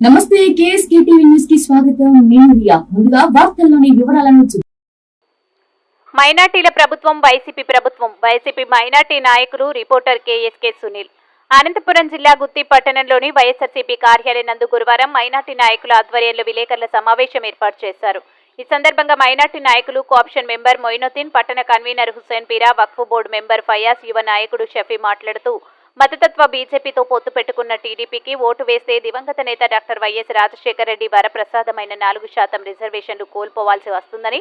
నమస్తే KSK TV న్యూస్కి స్వాగతం. నేను రియా. ముందుగా వార్తల్లోని వివరాలను చూ- మైనార్టీల ప్రభుత్వం వైసీపీ ప్రభుత్వం. వైసీపీ మైనార్టీ నాయకులు రిపోర్టర్ కేఎస్కే సునీల్. అనంతపురం జిల్లా గుత్తి పట్టణంలోని వైఎస్ఆర్సీపీ కార్యాలయం నందు గురువారం మైనార్టీ నాయకుల ఆధ్వర్యంలో విలేకరుల సమావేశం ఏర్పాటు చేశారు. ఈ సందర్భంగా మైనార్టీ నాయకులు కోఆప్షన్ మెంబర్ మొయినుద్దీన్ పట్టణ convener Hussain Peera Waqf board member Fayaz యువ నాయకుడు షఫీ మాట్లాడుతూ మతతత్వ బీజేపీతో పొత్తు పెట్టుకున్న టీడీపీకి ఓటు వేస్తే దివంగత నేత డాక్టర్ వైఎస్ రాజశేఖర రెడ్డి వరప్రసాదమైన నాలుగు శాతం రిజర్వేషన్లు కోల్పోవాల్సి వస్తుందని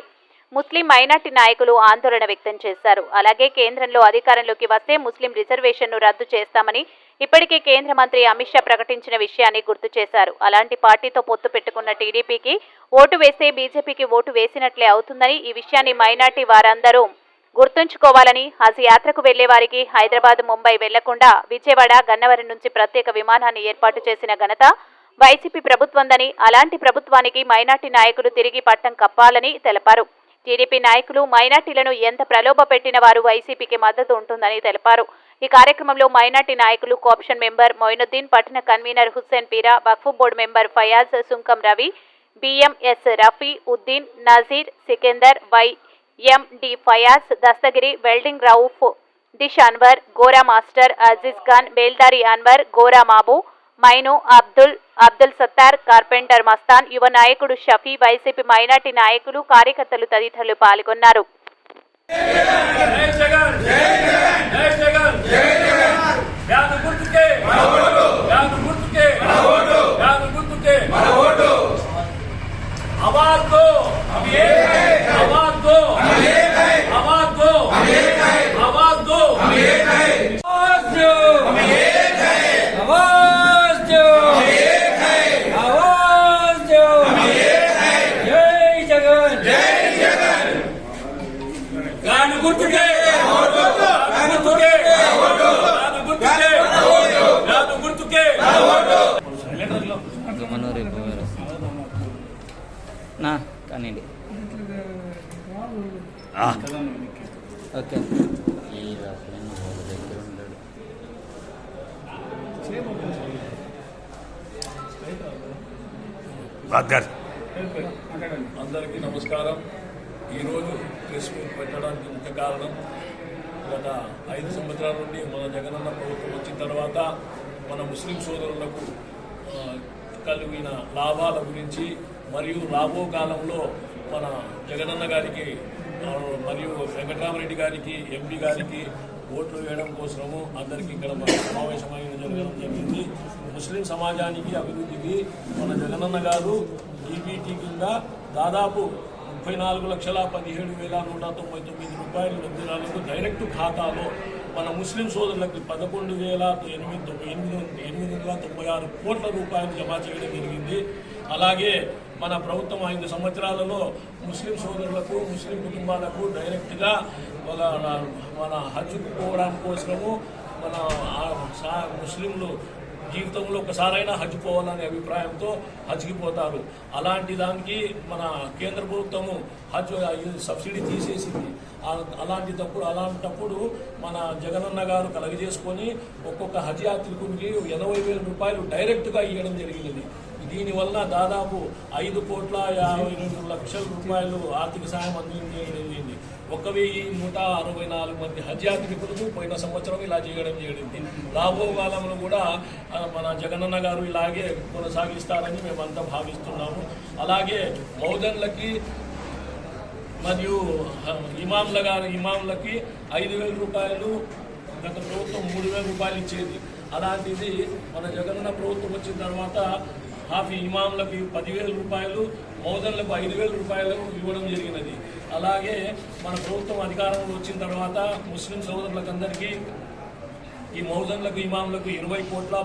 ముస్లిం మైనార్టీ నాయకులు ఆందోళన వ్యక్తం చేశారు. అలాగే కేంద్రంలో అధికారంలోకి వస్తే ముస్లిం రిజర్వేషన్ను రద్దు చేస్తామని ఇప్పటికే కేంద్ర మంత్రి అమిత్ షా ప్రకటించిన విషయాన్ని గుర్తు చేశారు. అలాంటి పార్టీతో పొత్తు పెట్టుకున్న టీడీపీకి ఓటు వేస్తే బీజేపీకి ఓటు వేసినట్లే అవుతుందని ఈ విషయాన్ని మైనార్టీ వారందరూ గుర్తుంచుకోవాలని హజ్ యాత్రకు వెళ్ళే వారికి హైదరాబాద్ ముంబై వెళ్ళకుండా విజయవాడ గన్నవరం నుంచి ప్రత్యేక విమానాన్ని ఏర్పాటు చేసిన ఘనత వైసీపీ ప్రభుత్వందని అలాంటి ప్రభుత్వానికి మైనార్టీ నాయకులు తిరిగి పట్టం కప్పాలని తెలిపారు. టీడీపీ నాయకులు మైనార్టీలను ఎంత ప్రలోభ పెట్టిన వారు వైసీపీకి మద్దతు ఉంటుందని తెలిపారు. ఈ కార్యక్రమంలో మైనార్టీ నాయకులు కోఆప్షన్ మెంబర్ మొయినుద్దీన్ పట్టణ convener Hussain Peera Waqf board member Fayaz Sunkam Ravi BMS Rafi Uddin Nazeer Sikandar Y MD Fayaz Dastagiri welding Rauf dish Anwar Gora master Aziz Khan బేల్దారి Anwar Gora Mabu Mainu Abdul Abdul Sattar carpenter Mastan యువ నాయకుడు షఫీ వైసీపీ మైనార్టీ నాయకులు కార్యకర్తలు తదితరులు పాల్గొన్నారు జై జగన్ జై జగన్ జై జగన్ జై జగన్ ఓకే. అందరికీ నమస్కారం. ఈరోజు ప్రెస్ మీట్ పెట్టడానికి ముఖ్య కారణం గత ఐదు సంవత్సరాల నుండి మన జగనన్న ప్రభుత్వం వచ్చిన తర్వాత మన ముస్లిం సోదరులకు కలిగిన లాభాల గురించి మరియు రాబో కాలంలో మన జగనన్న గారికి మరియు వెంకటరామరెడ్డి గారికి ఎంపీ గారికి ఓట్లు వేయడం కోసము అందరికీ ఇక్కడ సమావేశమై సమావేశమైన జరగడం జరిగింది. ముస్లిం సమాజానికి అభివృద్ధికి మన జగనన్న గారు ఈబీటీ కింద దాదాపు ముప్పై నాలుగు లక్షల పదిహేడు వేల నూట తొంభై తొమ్మిది రూపాయల లబ్ధిదారులకు డైరెక్ట్ ఖాతాలో మన ముస్లిం సోదరులకు పదకొండు వేల ఎనిమిది ఎనిమిది ఎనిమిది వందల తొంభై ఆరు కోట్ల రూపాయలు జమ చేయడం జరిగింది. అలాగే మన ప్రభుత్వం ఐదు సంవత్సరాలలో ముస్లిం సోదరులకు ముస్లిం కుటుంబాలకు డైరెక్ట్గా మన మన హజ్కు పోవడం కోసము మన సా- ముస్లింలు జీవితంలో ఒకసారైనా హజ్ పోవాలనే అభిప్రాయంతో హజ్కి పోతారు. అలాంటి దానికి మన కేంద్ర ప్రభుత్వము హజ్ సబ్సిడీ తీసేసింది. అలాంటి తప్పుడు అలాంటప్పుడు మన జగనన్న గారు కలగజేసుకొని ఒక్కొక్క హజ్ యాత్రికునికి ఎనభై వేల రూపాయలు డైరెక్ట్గా ఇవ్వడం జరిగినది దీనివల్ల దాదాపు ఐదు కోట్ల యాభై రెండు లక్షల రూపాయలు ఆర్థిక సాయం అందించడం ఒక వెయ్యి నూట అరవై నాలుగు మంది హజ్ యాత్రికులకు పోయిన సంవత్సరం ఇలా చేయడం జరిగింది. రాబో కాలంలో కూడా మన జగనన్న గారు ఇలాగే కొనసాగిస్తారని మేమంతా భావిస్తున్నాము. అలాగే మౌదన్లకి మరియు ఇమాంల గారు ఇమాంలకి ఐదు వేల రూపాయలు గత ప్రభుత్వం మూడు వేల రూపాయలు ఇచ్చేది. అలాంటిది మన జగనన్న ప్రభుత్వం వచ్చిన తర్వాత హాఫీ ఇమాంలకి పదివేల రూపాయలు మౌదన్లకు ఐదు వేల రూపాయలు ఇవ్వడం జరిగినది. అలాగే మన ప్రభుత్వం అధికారంలో వచ్చిన తర్వాత ముస్లిం సోదరులకు అందరికీ ఈ మౌజన్లకు ఇమాంలకు ఇరవై కోట్ల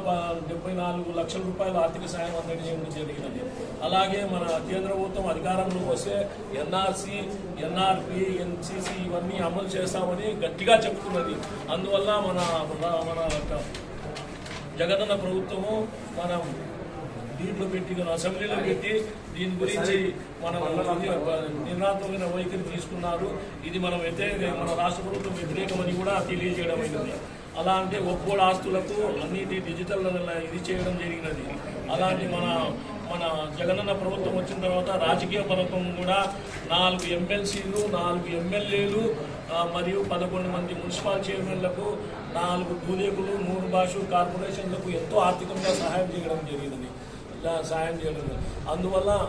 డెబ్బై నాలుగు లక్షల రూపాయల ఆర్థిక సాయం అందజేయడం జరిగినది. అలాగే మన కేంద్ర ప్రభుత్వం అధికారంలోకి వస్తే ఎన్ఆర్సి ఎన్ఆర్పి ఎన్సిసి ఇవన్నీ అమలు చేస్తామని గట్టిగా చెప్తున్నది. అందువల్ల మన మన- జగనన్న ప్రభుత్వము మనం దీంట్లో పెట్టి అసెంబ్లీలో పెట్టి దీని గురించి మనం నిర్ణయాత్మకమైన వైఖరి తీసుకున్నారు. ఇది మనం వ్యతిరేక మన రాష్ట్ర ప్రభుత్వం వ్యతిరేకమని కూడా తెలియజేయడం అయింది అలాంటి ఒక్కోడు ఆస్తులకు అన్నిటి డిజిటల్ ఇది చేయడం జరిగినది. అలాంటి మన మన జగనన్న ప్రభుత్వం వచ్చిన తర్వాత రాజకీయ పథకం కూడా నాలుగు ఎమ్మెల్సీలు నాలుగు ఎమ్మెల్యేలు మరియు పదకొండు మంది మున్సిపల్ చైర్మన్లకు నాలుగు భూదేకులు మూడు భాష కార్పొరేషన్లకు ఎంతో ఆర్థికంగా సహాయం చేయడం జరిగినది. సహాయం చేయలేదు అందువల్ల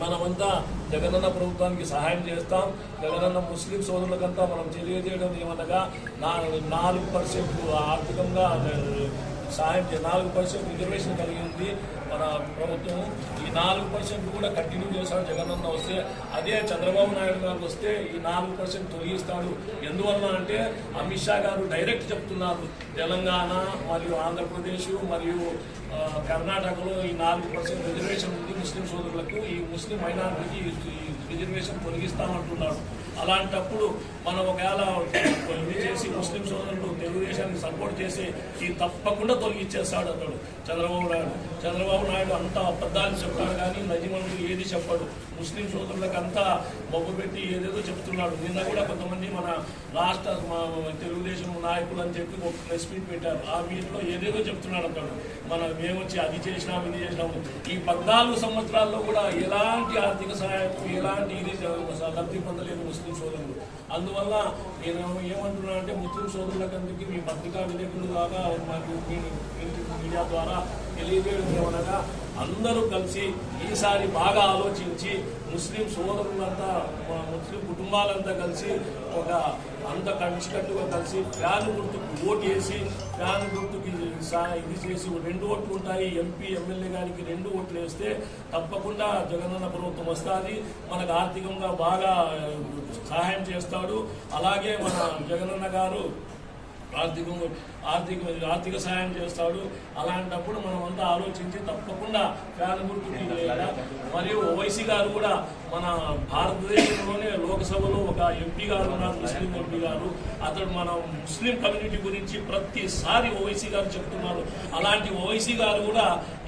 మనమంతా జగనన్న ప్రభుత్వానికి సహాయం చేస్తాం. జగనన్న ముస్లిం సోదరులకంతా మనం తెలియజేయడం ఏమనగా నా నాలుగు పర్సెంట్ ఆర్థికంగా సాయం నాలుగు పర్సెంట్ రిజర్వేషన్ కలిగి ఉంది. మన ప్రభుత్వం ఈ నాలుగు పర్సెంట్ కూడా కంటిన్యూ చేస్తాడు. జగనన్న వస్తే అదే చంద్రబాబు నాయుడు గారు వస్తే ఈ నాలుగు పర్సెంట్ తొలగిస్తాడు. ఎందువలన అంటే అమిత్ షా గారు డైరెక్ట్ చెప్తున్నారు. తెలంగాణ మరియు ఆంధ్రప్రదేశ్ మరియు కర్ణాటకలో ఈ నాలుగు పర్సెంట్ రిజర్వేషన్ ఉంది. ముస్లిం సోదరులకు ఈ ముస్లిం మైనారిటీకి ఈ రిజర్వేషన్ తొలగిస్తామంటున్నాడు. అలాంటప్పుడు మనం ఒకవేళ ఇది చేసి ముస్లిం సోదరులు తెలుగుదేశానికి సపోర్ట్ చేసి ఈ తప్పకుండా తొలగిచ్చేస్తాడు అతడు. చంద్రబాబు నాయుడు. చంద్రబాబు నాయుడు అంతా అబద్ధాలు చెప్తాడు కానీ నజిమంతులు ఏది చెప్పడు. ముస్లిం సోదరులకు అంతా మొగ్గు పెట్టి ఏదేదో చెప్తున్నాడు. నిన్న కూడా కొంతమంది మన రాష్ట్ర మా తెలుగుదేశం నాయకులు అని చెప్పి ఒక ప్రెస్ మీట్ పెట్టారు. ఆ మీట్లో ఏదేదో చెప్తున్నాడు అతడు. మనం మేము వచ్చి అది చేసినాం ఇది చేసినాము ఈ పద్నాలుగు సంవత్సరాల్లో కూడా ఎలాంటి ఆర్థిక సహాయం ఎలాంటి ఇది లబ్ధి పొందలేదు ముస్లిం సోదరులు. అందువల్ల నేను ఏమంటున్నా అంటే ముస్లిం సోదరులకందరికీ మీ పత్రికా విలేకరులు ద్వారా మరియు మీ మీడియా ద్వారా తెలియజేయడం ఏమనగా అందరూ కలిసి ఈసారి బాగా ఆలోచించి ముస్లిం సోదరులంతా మా ముస్లిం కుటుంబాలంతా కలిసి ఒక అంత కంచికట్టుగా కలిసి ఫ్యాన్ గుర్తుకు ఓటు వేసి ఫ్యాన్ గుర్తుకి ఇది చేసి రెండు ఓట్లు ఉంటాయి ఎంపీ ఎమ్మెల్యే గారికి రెండు ఓట్లు వేస్తే తప్పకుండా జగనన్న ప్రభుత్వం వస్తుంది. మనకు ఆర్థికంగా బాగా సహాయం చేస్తాడు. అలాగే మన జగనన్న గారు ఆర్థికంగా ఆర్థిక ఆర్థిక సహాయం చేస్తాడు. అలాంటప్పుడు మనం అంతా ఆలోచించి తప్పకుండా ఫ్యాన్ గుర్తు మరియు ఓవైసీ గారు కూడా మన భారతదేశంలోనే లోక్సభలో ఒక ఎంపీ గారు ఉన్నారు ముస్లిం ఎంపీ గారు. అతడు మన ముస్లిం కమ్యూనిటీ గురించి ప్రతిసారి ఓవైసీ గారు చెప్తున్నారు. అలాంటి ఓవైసీ గారు కూడా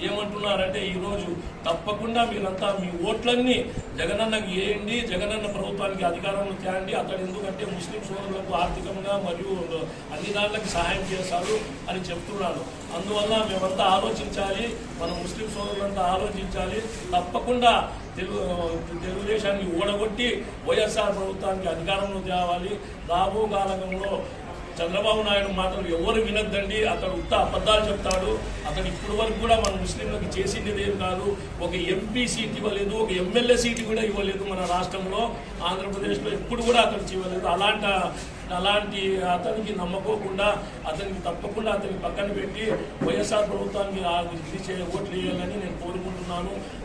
ఏమంటున్నారంటే ఈరోజు తప్పకుండా మీరంతా మీ ఓట్లన్నీ జగనన్నకి వేయండి జగనన్న ప్రభుత్వానికి అధికారంలో తేండి అతడు ఎందుకంటే ముస్లిం సోదరులకు ఆర్థికంగా మరియు అన్ని దాంట్లకి సహాయం చేస్తారు చేశారు అని చెప్తున్నాను అందువల్ల మేమంతా ఆలోచించాలి మన ముస్లిం సోదరులంతా ఆలోచించాలి. తప్పకుండా తెలుగు తెలుగుదేశాన్ని ఓడగొట్టి వైఎస్ఆర్ ప్రభుత్వానికి అధికారంలో తేవాలి రాబో కాలంలో చంద్రబాబు నాయుడు మాటలు ఎవరు వినొద్దండి. అతడు ఉత్త అబద్ధాలు చెప్తాడు. అతడు ఇప్పటి వరకు కూడా మన ముస్లింలకు చేసింది ఏం కాదు. ఒక ఎంపీ సీట్ ఇవ్వలేదు ఒక ఎమ్మెల్యే సీట్ కూడా ఇవ్వలేదు మన రాష్ట్రంలో. ఆంధ్రప్రదేశ్లో ఎప్పుడు కూడా అతను ఇవ్వలేదు అలాంటి అలాంటి అతనికి నమ్మకోకుండా అతనికి తప్పకుండా అతనికి పక్కన పెట్టి వైఎస్ఆర్ ప్రభుత్వానికి ఇది ఓట్లు వేయాలని నేను కోరుకుంటున్నాను.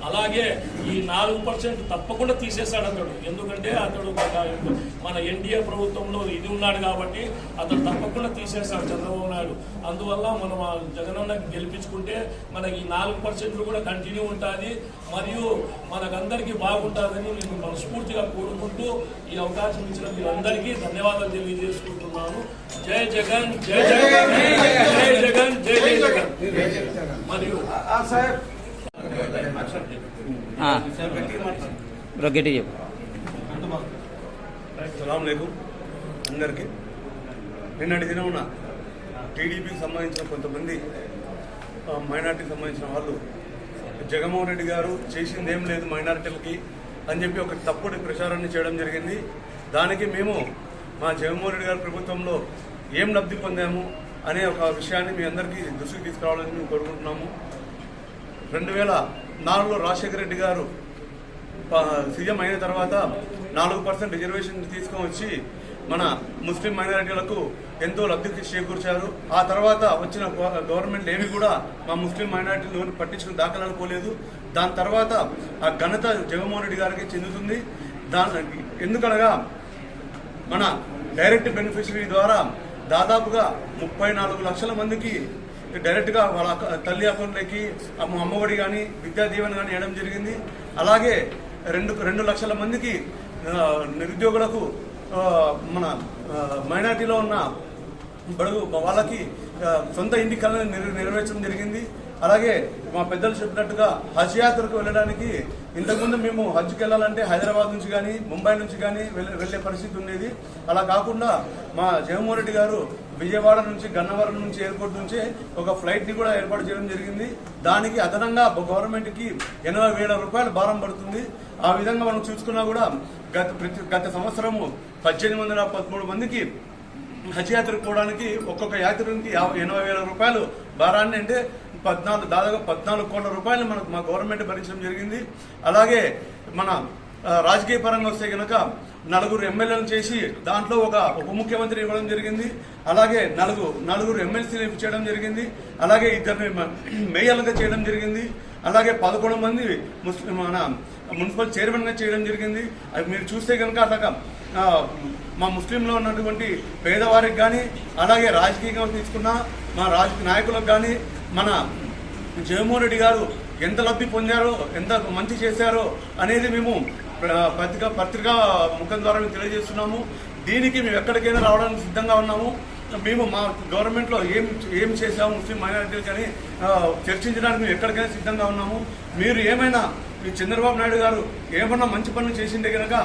అలాగే ఈ నాలుగు పర్సెంట్ తప్పకుండా తీసేశాడు అతడు. ఎందుకంటే అతడు మన ఎన్డీఏ ప్రభుత్వంలో ఇది ఉన్నాడు కాబట్టి అతడు తప్పకుండా తీసేశాడు చంద్రబాబు నాయుడు. అందువల్ల మనం ఆ గెలిపించుకుంటే మనకి ఈ నాలుగు పర్సెంట్లు కూడా కంటిన్యూ ఉంటుంది మరియు మనకందరికీ బాగుంటుందని నేను మనస్ఫూర్తిగా కోరుకుంటూ ఈ అవకాశం ఇచ్చిన మీరందరికీ ధన్యవాదాలు తెలియజేసుకుంటున్నాను. జై జగన్ జై జగన్ జై జగన్ మరియు బ్రో గట్టి చెప్పు సలాం అందరికీ. నిన్నటి దినమున టీడీపీకి సంబంధించిన కొంతమంది మైనార్టీకి సంబంధించిన వాళ్ళు జగన్మోహన్ రెడ్డి గారు చేసింది ఏం లేదు మైనార్టీలకి అని చెప్పి ఒక తప్పుడు ప్రచారాన్ని చేయడం జరిగింది. దానికి మేము మా జగన్మోహన్ రెడ్డి గారి ప్రభుత్వంలో ఏం లబ్ధి పొందాము అనే ఒక విషయాన్ని మీ అందరికీ దృష్టికి తీసుకురావాలని మేము కోరుకుంటున్నాము. రెండు వేల నాలుగులో రాజశేఖర రెడ్డి గారు సీఎం అయిన తర్వాత నాలుగు పర్సెంట్ రిజర్వేషన్ తీసుకొని వచ్చి మన ముస్లిం మైనారిటీలకు ఎంతో లబ్ధి చేకూర్చారు. ఆ తర్వాత వచ్చిన గవర్నమెంట్ ఏమి కూడా మా ముస్లిం మైనారిటీలు పట్టించుకుని దాఖలాలు పోలేదు. దాని తర్వాత ఆ ఘనత జగన్మోహన్ రెడ్డి గారికి చెందుతుంది. దాని ఎందుకనగా మన డైరెక్ట్ బెనిఫిషరీ ద్వారా దాదాపుగా ముప్పై నాలుగు లక్షల మందికి డైరెక్ట్గా వాళ్ళ తల్లి అకౌంట్లోకి అమ్మ అమ్మఒడి కానీ విద్యా దీవెన కానీ వేయడం జరిగింది. అలాగే రెండు రెండు లక్షల మందికి నిరుద్యోగులకు మన మైనార్టీలో ఉన్న బడుగు వాళ్ళకి సొంత ఇంటి కళను నెరవేర్చడం జరిగింది. అలాగే మా పెద్దలు చెప్పినట్టుగా హజ్ యాత్రకు వెళ్ళడానికి ఇంతకుముందు మేము హజ్కి వెళ్ళాలంటే హైదరాబాద్ నుంచి కానీ ముంబై నుంచి కానీ వెళ్ళే వెళ్ళే పరిస్థితి ఉండేది. అలా కాకుండా మా జగన్మోహన్ రెడ్డి గారు విజయవాడ నుంచి గన్నవరం నుంచి ఎయిర్పోర్ట్ నుంచి ఒక ఫ్లైట్ని కూడా ఏర్పాటు చేయడం జరిగింది. దానికి అదనంగా గవర్నమెంట్కి ఎనభై వేల రూపాయల భారం పడుతుంది. ఆ విధంగా మనం చూసుకున్నా కూడా గత ప్రతి గత సంవత్సరము పద్దెనిమిది వందల పదమూడు మందికి హజ్ యాత్రకు పోవడానికి ఒక్కొక్క యాత్రికి ఎనభై వేల రూపాయలు భారాన్ని అంటే పద్నాలుగు దాదాపు పద్నాలుగు కోట్ల రూపాయలు మనకు మా గవర్నమెంట్ భరించడం జరిగింది. అలాగే మన రాజకీయ పరంగా వస్తే కనుక నలుగురు ఎమ్మెల్యేలను చేసి దాంట్లో ఒక ఉప ముఖ్యమంత్రి ఇవ్వడం జరిగింది. అలాగే నలుగురు నలుగురు ఎమ్మెల్సీలు చేయడం జరిగింది. అలాగే ఇద్దరిని మేయర్లుగా చేయడం జరిగింది. అలాగే పదకొండు మంది ముస్లిం మన మున్సిపల్ చైర్మన్గా చేయడం జరిగింది. అది మీరు చూస్తే కనుక అట్లాగా మా ముస్లింలో ఉన్నటువంటి పేదవారికి కానీ అలాగే రాజకీయంగా తీసుకున్న మా రాజకీయ నాయకులకు కానీ మన జగన్మోహన్ రెడ్డి గారు ఎంత లబ్ధి పొందారో ఎంత మంచి చేశారో అనేది మేము పత్రిక పత్రికా ముఖం ద్వారా మేము తెలియజేస్తున్నాము. దీనికి మేము ఎక్కడికైనా రావడానికి సిద్ధంగా ఉన్నాము. మేము మా గవర్నమెంట్లో ఏం ఏం చేశాము ముస్లిం మైనారిటీలు కానీ చర్చించడానికి మేము ఎక్కడికైనా సిద్ధంగా ఉన్నాము. మీరు ఏమైనా మీ చంద్రబాబు నాయుడు గారు ఏమన్నా మంచి పనులు చేసిండే కనుక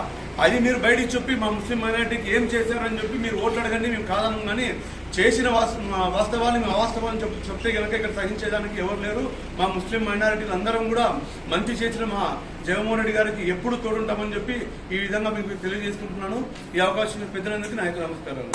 అది మీరు బయటికి చెప్పి మా ముస్లిం మైనారిటీకి ఏం చేశారని చెప్పి మీరు ఓట్లు అడగండి మేము కాదనం కానీ చేసిన వాస్- మా వాస్తవాన్ని మేము అవాస్తవాన్ని చెప్పి చెప్తే కనుక ఇక్కడ సహించేదానికి ఎవరు లేరు. మా ముస్లిం మైనారిటీలు అందరం కూడా మంచి చేసిన మా జగన్మోహన్ రెడ్డి గారికి ఎప్పుడు తోడుంటామని చెప్పి ఈ విధంగా మీకు తెలియజేసుకుంటున్నాను. ఈ అవకాశం పెద్దలందరికీ నా యొక్క నమస్కారాలు.